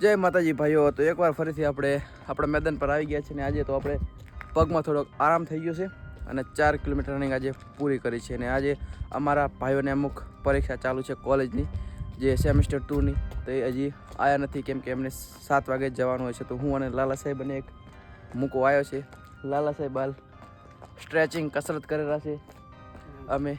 જય માતાજી ભાઈઓ, તો એકવાર ફરીથી આપણે આપણા મેદાન પર આવી ગયા છે ને આજે તો આપણે પગમાં થોડોક આરામ થઈ ગયો છે અને ચાર કિલોમીટર રનિંગ આજે પૂરી કરી છે અને આજે અમારા ભાઈઓને અમુક પરીક્ષા ચાલુ છે કોલેજની, જે સેમિસ્ટર ટુની તો એ હજી આવ્યા નથી કેમ કે એમને સાત વાગે જવાનું હોય છે. તો હું અને લાલા સાહેબ અને એક મૂકો આવ્યો છે. લાલા સાહેબ હાલ સ્ટ્રેચિંગ કસરત કરેલા છે. અમે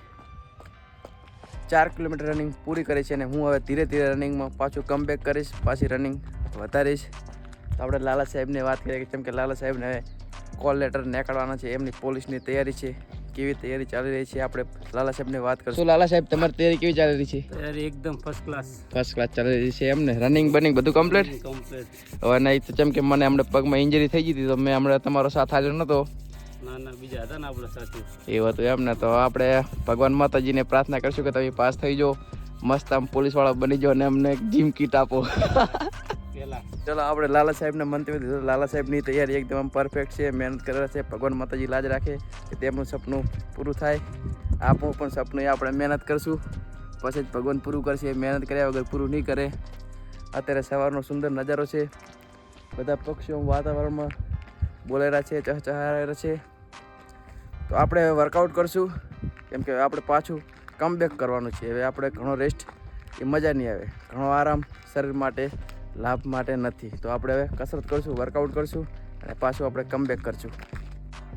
ચાર કિલોમીટર રનિંગ પૂરી કરી છે અને હું હવે ધીરે ધીરે રનિંગમાં પાછું કમબેક કરીશ પાછી રનિંગ વધારીશ તો આપણે લાલા સાહેબને વાત કરીએ કે કેમ કે લાલા સાહેબને હવે કોલ લેટર નીકળવાના છે એમની પોલીસની તૈયારી છે કેવી તૈયારી ચાલી રહી છે આપણે લાલા સાહેબને વાત કરીશું. લાલા સાહેબ તમારી તૈયારી કેવી ચાલી રહી છે? તૈયારી એકદમ ફર્સ્ટ ક્લાસ ફર્સ્ટ ક્લાસ ચાલી રહી છે એમને? રનિંગ બનિંગ બધું કમ્પ્લીટ કમ્પ્લીટ હવે નહીં તો કેમ કે મને હમણાં પગમાં ઇન્જરી થઈ ગઈ હતી તો મેં હમણાં તમારો સાથ હાજર નહોતો ના ના એમ ને હતું તો આપણે ભગવાન માતાજીને પ્રાર્થના કરશું કે તમે પાસ થઈ જાઓ મસ્ત આમ પોલીસવાળા બની જાઓ અને અમને જીમ કીટ આપો. ચલો આપણે લાલા સાહેબને મંતવ્ય દીધું. લાલા સાહેબની તૈયારી એકદમ પરફેક્ટ છે મહેનત કરેલા છે. ભગવાન માતાજી લાજ રાખે કે તેમનું સપનું પૂરું થાય. આપણું પણ સપનું એ આપણે મહેનત કરશું. પછી જ ભગવાન પૂરું કરશે. મહેનત કર્યા વગર પૂરું નહીં કરે. અત્યારે સવારનો સુંદર નજારો છે. બધા પક્ષીઓ વાતાવરણમાં બોલેરા છે ચહચહારા છે. તો આપણે હવે વર્કઆઉટ કરશું. કેમ કે આપણે પાછું કમબેક કરવાનું છે. હવે આપણે ઘણો રેસ્ટ એ મજા નહીં આવે. ઘણો આરામ શરીર માટે, લાભ માટે નથી. તો આપણે હવે કસરત કરશું વર્કઆઉટ કરશું અને પાછું આપણે કમબેક કરશું.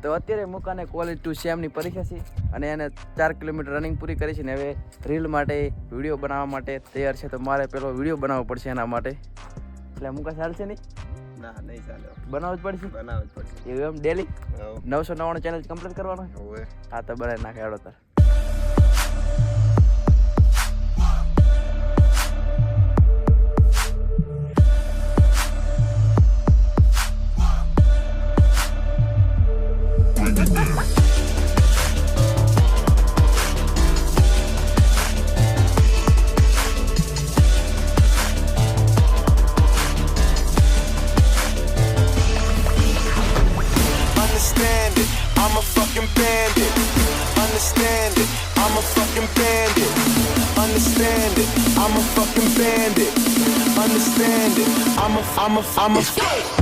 તો અત્યારે મુકાને કોલેજ ટુ સેમની પરીક્ષા છે અને એને ચાર કિલોમીટર રનિંગ પૂરી કરી છે ને હવે રીલ માટે વીડિયો બનાવવા માટે તૈયાર છે. તો મારે પેલો વીડિયો બનાવવો પડશે એના માટે. એટલે મુકા ચાલશે નહીં? ના નહીં ચાલે. બનાવવું જ પડશે? બનાવવું જ પડશે. એવું એમ? ડેલી નવસો નવ્વાણું ચેનલ કમ્પ્લીટ કરવાનો. હા તો બનાવી નાખે હેડો તાર. Understand it, I'm a fucking bandit. Understand it, I'm a fucking bandit. Understand it, I'm a, I'm a, I'm a.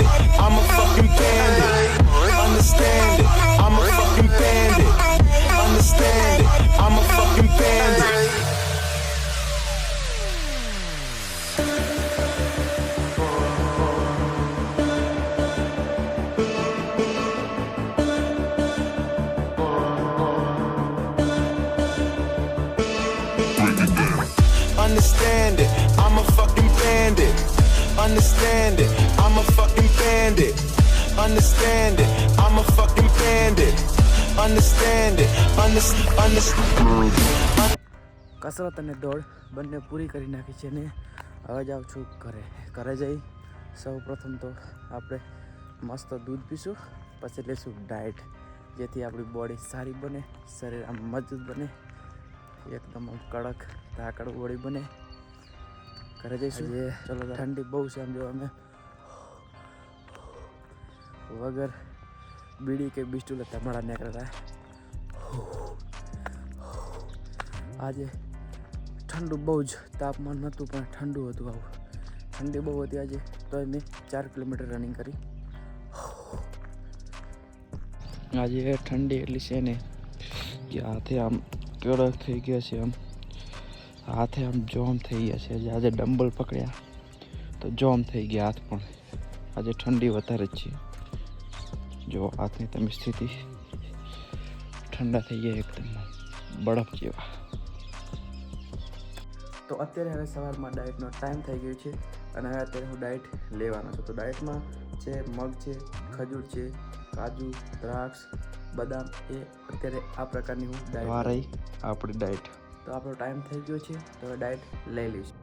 it, I'm a fucking bandit. Understand it, I'm a fucking bandit. Understand it, I'm a fucking bandit. Understand it, I'm a fucking bandit. Understand it, કસરત અને દોડ બંને પૂરી કરી નાખી છે ને હવે જાઉં છું ઘરે. ઘરે જઈ સૌ પ્રથમ તો આપણે મસ્ત દૂધ પીશું પછી લઈશું ડાયટ જેથી આપણી બોડી સારી બને શરીર આમ મજબૂત બને એકદમ કડક ધાકડ બોડી બને. ઘરે જઈશું. જે ચલો તો ઠંડી બહુ છે આમ જો અમે. વગર બીડી કે બિસ્ટુલે તમારા નીકળતા આજે ઠંડુ બહુ જ તાપમાન નહોતું, પણ ઠંડુ હતું આવું. ઠંડી બહુ હતી આજે તો મેં ચાર કિલોમીટર રનિંગ કરી. આજે ઠંડી એટલી છે ને કે હાથે આમ કડક થઈ ગયા છે આમ. હાથે આમ જોમ થઈ ગયા છે. આજે ડમ્બલ પકડ્યા, તો જોમ થઈ ગયા હાથ પણ. આજે ઠંડી વધારે જ છે. જો હાથની તમે સ્થિતિ ઠંડા થઈ ગયા એકદમ, બરફ જેવા. તો અત્યારે હવે સવારમાં ડાયટનો ટાઈમ થઈ ગયો છે અને હવે અત્યારે હું ડાયટ લેવાનો છું. તો ડાયટમાં છે મગ છે ખજૂર છે કાજુ દ્રાક્ષ બદામ એ અત્યારે આ પ્રકારની હું ડાયટ રહી આપણી ડાયટ તો આપણો ટાઈમ થઈ ગયો છે. તો હવે ડાયટ લઈ લઈશું.